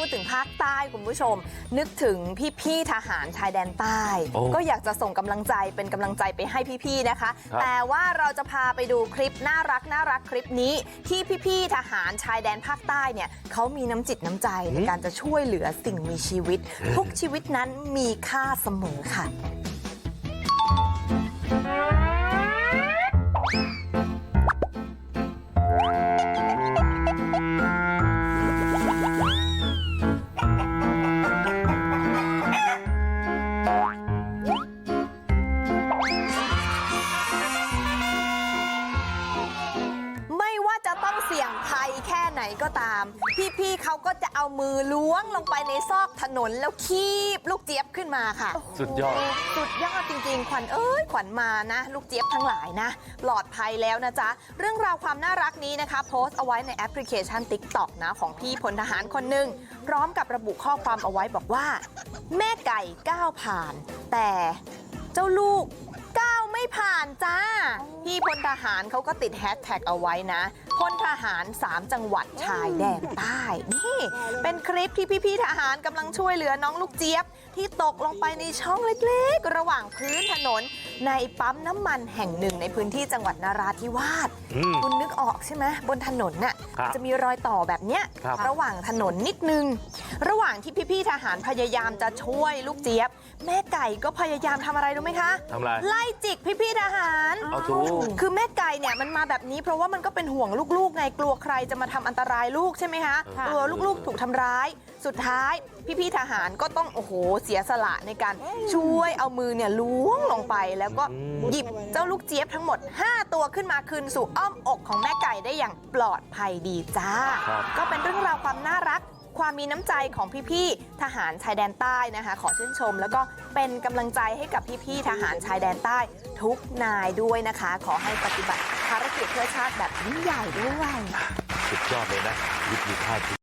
พูดถึงภาคใต้คุณผู้ชม นึกถึงพี่ๆทหารชายแดนใต้โอ้ก็อยากจะส่งกำลังใจเป็นกำลังใจไปให้พี่ๆนะคะครับแต่ว่าเราจะพาไปดูคลิปน่ารักน่ารักคลิปนี้ ที่พี่ๆทหารชายแดนภาคใต้เนี่ยเขามีน้ำจิตน้ำใจในการจะช่วยเหลือสิ่งมีชีวิต ทุกชีวิตนั้นมีค่าเสมอค่ะ ภัยแค่ไหนก็ตาม พี่ๆเขาก็จะเอามือล้วงลงไปในซอกถนนแล้วคีบลูกเจี๊ยบขึ้นมาค่ะสุดยอด สุดยอดจริงๆ ขวัญเอ้ยขวัญมานะ ลูกเจี๊ยบทั้งหลายนะ ปลอดภัยแล้วนะจ๊ะ เรื่องราวความน่ารักนี้นะคะ โพสต์เอาไว้ในแอปพลิเคชัน TikTok นะของพี่พลทหารคนหนึ่งพร้อมกับระบุข้อความเอาไว้บอกว่า แม่ไก่ก้าวผ่าน แต่เจ้าลูกก้าวไม่ผ่านจ้า พี่พลทหารเขาก็ติดแฮชแท็กเอาไว้นะ พลทหาร 3 จังหวัดชายแดนใต้นี่เป็นคลิปที่พี่ๆทหารกำลังช่วยเหลือน้องลูกเจี๊ยบ ที่ตกลงไปในช่องเล็กๆ ระหว่างพื้นถนน ในปั๊มน้ำมันแห่งหนึ่งในพื้นที่จังหวัดนาราธิวาสอืมคุณนึกออกใช่ไหมบนถนนน่ะครับจะมีรอยต่อแบบเนี้ยครับระหว่างถนนนิดนึง ระหว่างที่พี่ๆทหารพยายามจะช่วยลูกเจี๊ยบ แม่ไก่ก็พยายามทำอะไรรู้ไหมคะทำไรไล่จิกพี่ๆทหารเอาถูกคือแม่ไก่เนี่ยมันมาแบบนี้เพราะว่ามันก็เป็นห่วงลูกๆไงกลัวใครจะมาทำอันตรายลูกใช่ไหมคะค่ะกลัวลูกๆถูกทำร้ายสุดท้ายพี่ๆทหารก็ต้องโอ้โหเสียสละในการช่วยเอามือเนี่ยล้วงลงไป แล้วก็หยิบเจ้าลูกเจี๊ยบทั้งหมด 5 ตัวขึ้นมาคืนสู่อ้อมอกของแม่ไก่ได้อย่างปลอดภัยดีจ้าครับก็เป็นเรื่องราวความน่ารัก ความมีน้ำใจของพี่ๆทหารชายแดนใต้นะคะ ขอชื่นชม แล้วก็เป็นกำลังใจให้กับพี่ๆทหารชายแดนใต้ทุกนายด้วยนะคะ ขอให้ปฏิบัติภารกิจเพื่อชาติแบบยิ่งใหญ่ด้วย สุดยอดเลยนะชีวิตมีค่าจริง